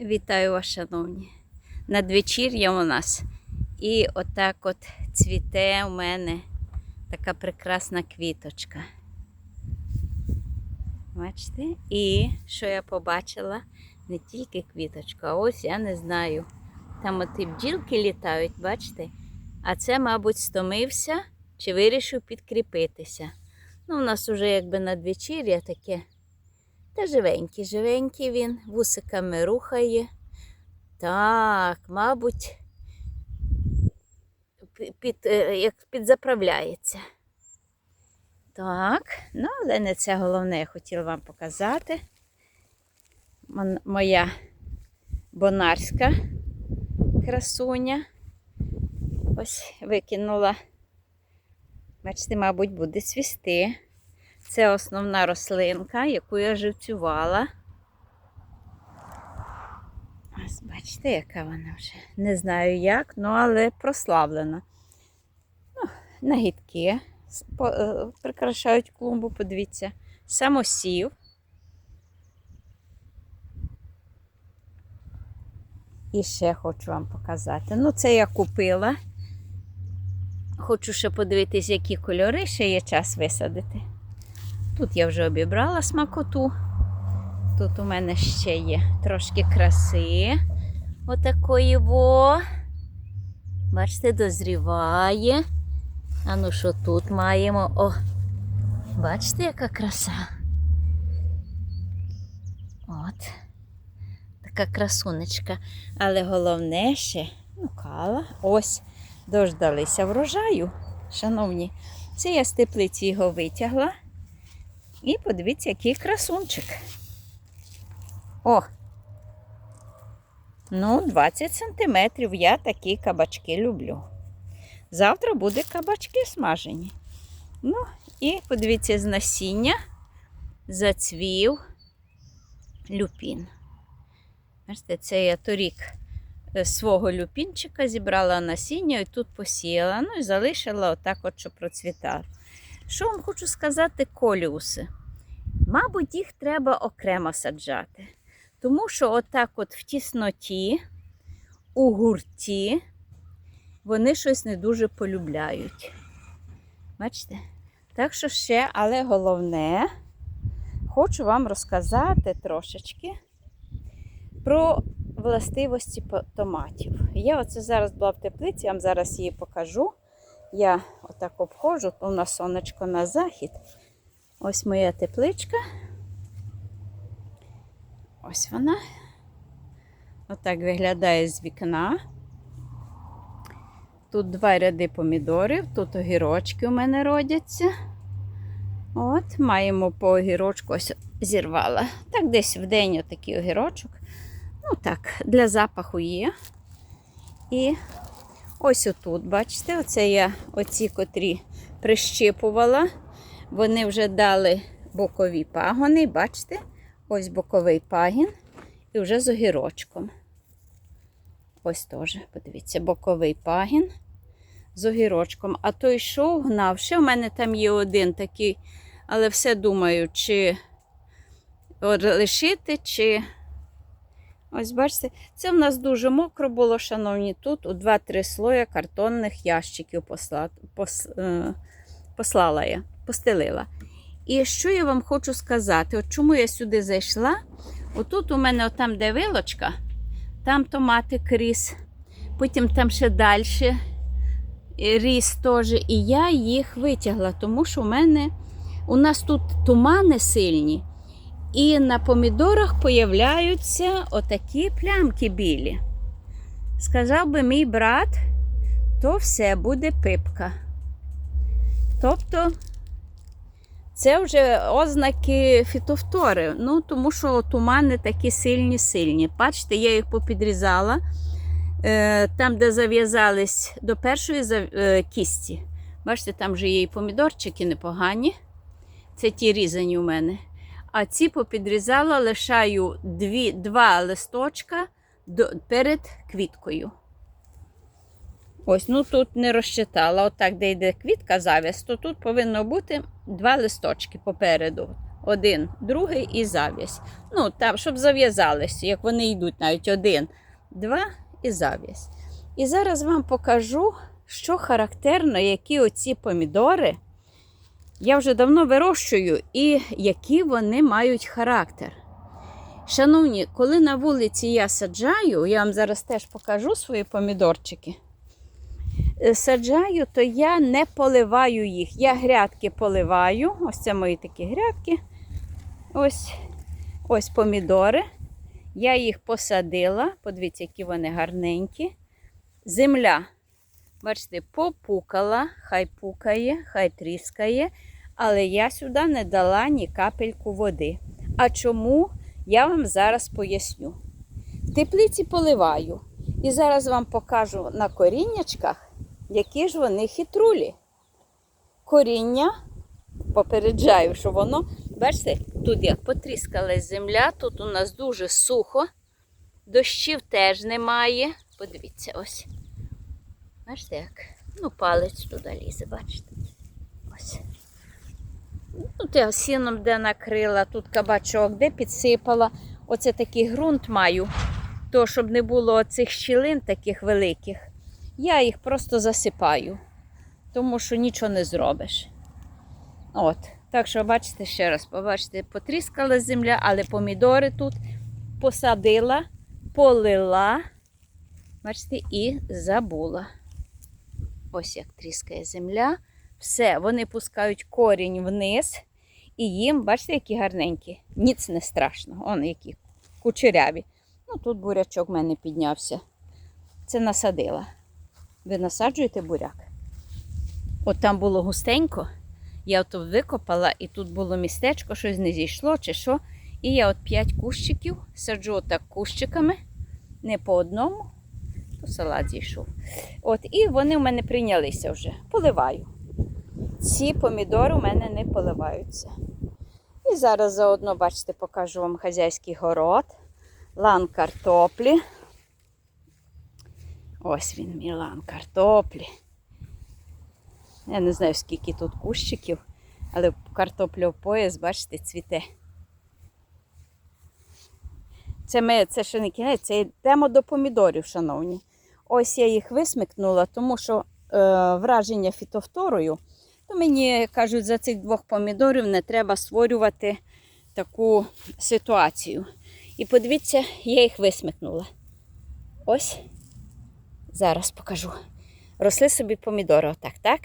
Вітаю вас, шановні. Надвечір'я у нас. І отак от цвіте у мене така прекрасна квіточка. Бачите? І що я побачила? Не тільки квіточку, а ось я не знаю. Там оті бджілки літають, бачите? А це, мабуть, стомився чи вирішив підкріпитися. Ну, у нас уже якби надвечір'я таке. Та живенький, живенький він, вусиками рухає. Так, мабуть, під, е, як підзаправляється. Так, ну, але не це головне, я хотіла вам показати. Моя бонарська красуня. Ось викинула. Бачите, мабуть, буде цвісти. Це основна рослинка, яку я живцювала. Ось бачите, яка вона вже. Не знаю як, ну але прославлена. Ну, нагідки е, прикрашають клумбу, подивіться. Самосів. І ще хочу вам показати. Ну, це я купила. Хочу ще подивитись, які кольори ще є час висадити. Тут я вже обібрала смакоту. Тут у мене ще є трошки краси. Отакої во. Бачите, дозріває. А ну що тут маємо? О! Бачите, яка краса? От. Така красунечка. Але головне ще, ну, кала, ось, дождалися врожаю, шановні. Це я з теплиці його витягла. І подивіться, який красунчик. О! Ну, 20 сантиметрів. Я такі кабачки люблю. Завтра буде кабачки смажені. Ну, і подивіться, з насіння зацвів люпін. Бачите, це я торік е, свого люпінчика зібрала насіння і тут посіяла. Ну і залишила отак, от, що процвітав. Що вам хочу сказати, коліуси? Мабуть, їх треба окремо саджати. Тому що отак от в тісноті, у гурті, вони щось не дуже полюбляють. Бачите? Так що ще, але головне, хочу вам розказати трошечки про властивості томатів. Я оце зараз була в теплиці, я вам зараз її покажу. Я отак обходжу, у нас сонечко на захід. Ось моя тепличка. Ось вона. Отак виглядає з вікна. Тут два ряди помідорів, тут огірочки у мене родяться. От, маємо по огірочку ось зірвала. Так, десь в день отакий огірочок. Ну так, для запаху є. І ось отут, бачите, оце я оці, котрі прищипувала. Вони вже дали бокові пагони, бачите? Ось боковий пагін і вже з огірочком. Ось теж, подивіться, боковий пагін з огірочком. А той йшов, гнав. Ще в мене там є один такий, але все думаю, чи лишити, чи. Ось бачите, це в нас дуже мокро було, шановні. Тут у 2-3 слоя картонних ящиків посла... пос... е, послала я, постелила. І що я вам хочу сказати? От чому я сюди зайшла? Отут у мене там, де вилочка, там томатик ріс, потім там ще далі ріс теж. І я їх витягла, тому що у мене у нас тут тумани сильні, і на помідорах появляються отакі плямки білі. Сказав би мій брат, то все буде пипка. Тобто це вже ознаки фітофтори. Ну, тому що тумани такі сильні-сильні. Бачите, я їх попідрізала е, там, де зав'язались до першої е, кісті. Бачите, там вже є і помідорчики непогані. Це ті різані у мене. А ці попідрізала, лишаю дві, два листочка до, перед квіткою. Ось, ну тут не розчитала. Отак, де йде квітка зав'яз, то тут повинно бути два листочки попереду. Один, другий і зав'язь. Ну, там, щоб зав'язалися, як вони йдуть навіть один, два і зав'язь. І зараз вам покажу, що характерно, які оці помідори я вже давно вирощую і які вони мають характер. Шановні, коли на вулиці я саджаю, я вам зараз теж покажу свої помідорчики. Е, Саджаю, то я не поливаю їх. Я грядки поливаю. Ось це мої такі грядки. Ось, ось помідори. Я їх посадила. Подивіться, які вони гарненькі. Земля, бачите, попукала, хай пукає, хай тріскає. Але я сюди не дала ні капельку води. А чому? Я вам зараз поясню. Теплиці поливаю. І зараз вам покажу на коріннячках, які ж вони хитрулі. Коріння, попереджаю, що воно, бачите, тут як потріскалась земля, тут у нас дуже сухо, дощів теж немає. Подивіться, ось. Бачите, як? Ну, палець туди лізе, бачите. Тут я сіном де накрила, тут кабачок, де підсипала. Оце такий ґрунт маю, то щоб не було цих щілин таких великих. Я їх просто засипаю, тому що нічого не зробиш. От. Так що, бачите, ще раз, побачите, потріскала земля, але помідори тут посадила, полила, бачите, і забула. Ось як тріскає земля. Все, вони пускають корінь вниз, і їм, бачите, які гарненькі. Ніц не страшно. Он які кучеряві. Ну, тут бурячок в мене піднявся. Це насадила. Ви насаджуєте буряк? От там було густенько, я тут викопала, і тут було містечко, щось не зійшло чи що. І я от 5 кущиків саджу отак кущиками, не по одному, то салат зійшов. От, і вони в мене прийнялися вже. Поливаю. Ці помідори у мене не поливаються. І зараз заодно, бачите, покажу вам хазяйський город, лан картоплі. Ось він, мій лан картоплі. Я не знаю, скільки тут кущиків, але картопля в пояс, бачите, цвіте. Це, ми, це ще не кінець, це йдемо до помідорів, шановні. Ось я їх висмикнула, тому що е, враження фітофторою, то мені кажуть, за цих двох помідорів не треба створювати таку ситуацію. І подивіться, я їх висмикнула. Ось. Зараз покажу. Росли собі помідори, отак, так?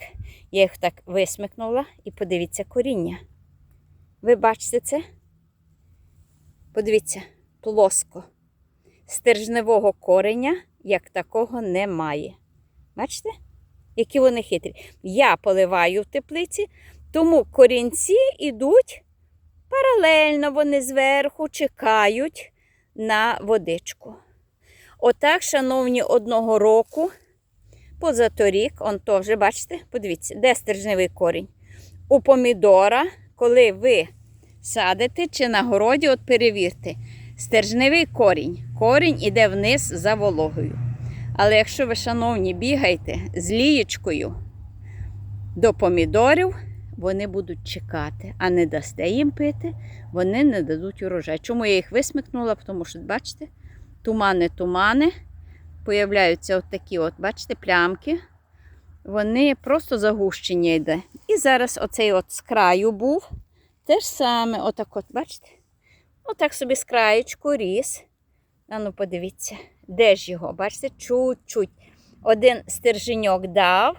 Я їх так висмикнула і подивіться коріння. Ви бачите це? Подивіться, плоско. Стержневого кореня, як такого, немає. Бачите? Які вони хитрі. Я поливаю в теплиці, тому корінці йдуть паралельно, вони зверху чекають на водичку. Отак, шановні, одного року, позаторік, он теж, бачите, подивіться, де стержневий корінь. У помідора, коли ви садите чи на городі, от перевірте, стержневий корінь. Корінь іде вниз за вологою. Але якщо ви, шановні, бігаєте з лієчкою до помідорів, вони будуть чекати, а не дасте їм пити, вони не дадуть урожай. Чому я їх висмикнула? Тому що, бачите, тумани-тумани, появляються от такі, от, бачите, плямки. Вони просто загущення йде. І зараз оцей от з краю був. Те ж саме, отак от, бачите? Отак собі з краєчку ріс. А ну подивіться, де ж його? Бачите, чуть-чуть. Один стерженьок дав,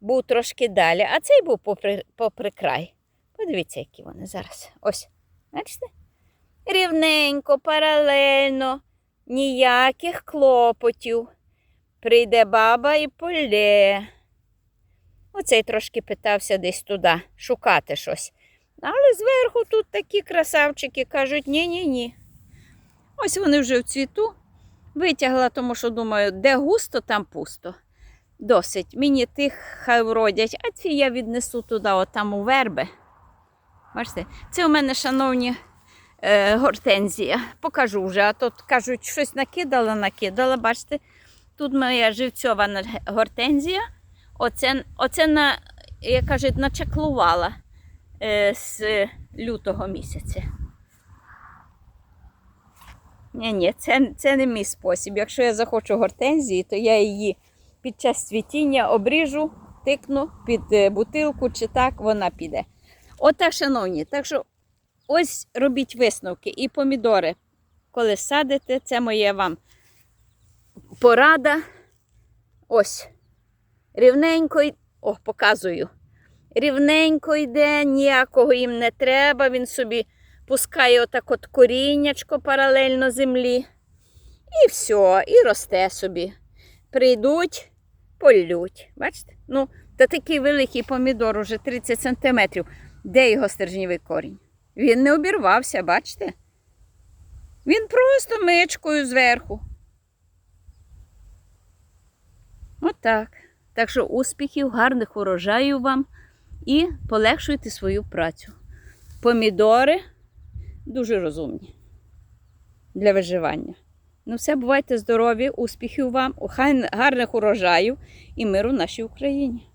був трошки далі, а цей був попри, попри край. Подивіться, які вони зараз. Ось. Бачите? Рівненько, паралельно, ніяких клопотів. Прийде баба і полє. Оцей трошки питався десь туди шукати щось. Але зверху тут такі красавчики кажуть, ні-ні-ні. Ось вони вже в цвіту. Витягла, тому що думаю, де густо, там пусто. Досить. Мені тих хай вродять, а ці я віднесу туди, отам у верби. Бачите, це у мене, шановні, е, гортензія. Покажу вже. А тут кажуть, щось накидала, накидала. Бачите, тут моя живцьована гортензія. Оце, оце на, як кажуть, начаклувала е, з лютого місяця. Ні, ні, це, це не мій спосіб. Якщо я захочу гортензії, то я її під час цвітіння обріжу, тикну під е, бутилку чи так, вона піде. Отак, шановні, так що ось робіть висновки і помідори. Коли садите, це моя вам порада. Ось. Рівненько, о, показую. Рівненько йде, ніякого їм не треба. Він собі пускає отак от коріннячко паралельно землі. І все, і росте собі. Прийдуть, полють. Бачите? Ну, та такий великий помідор, уже 30 сантиметрів. Де його стержнівий корінь? Він не обірвався, бачите? Він просто мичкою зверху. Отак. Так що успіхів, гарних урожаїв вам і полегшуйте свою працю. Помідори дуже розумні для виживання. Ну, все, бувайте здорові, успіхів вам, гарних урожаїв і миру нашій Україні.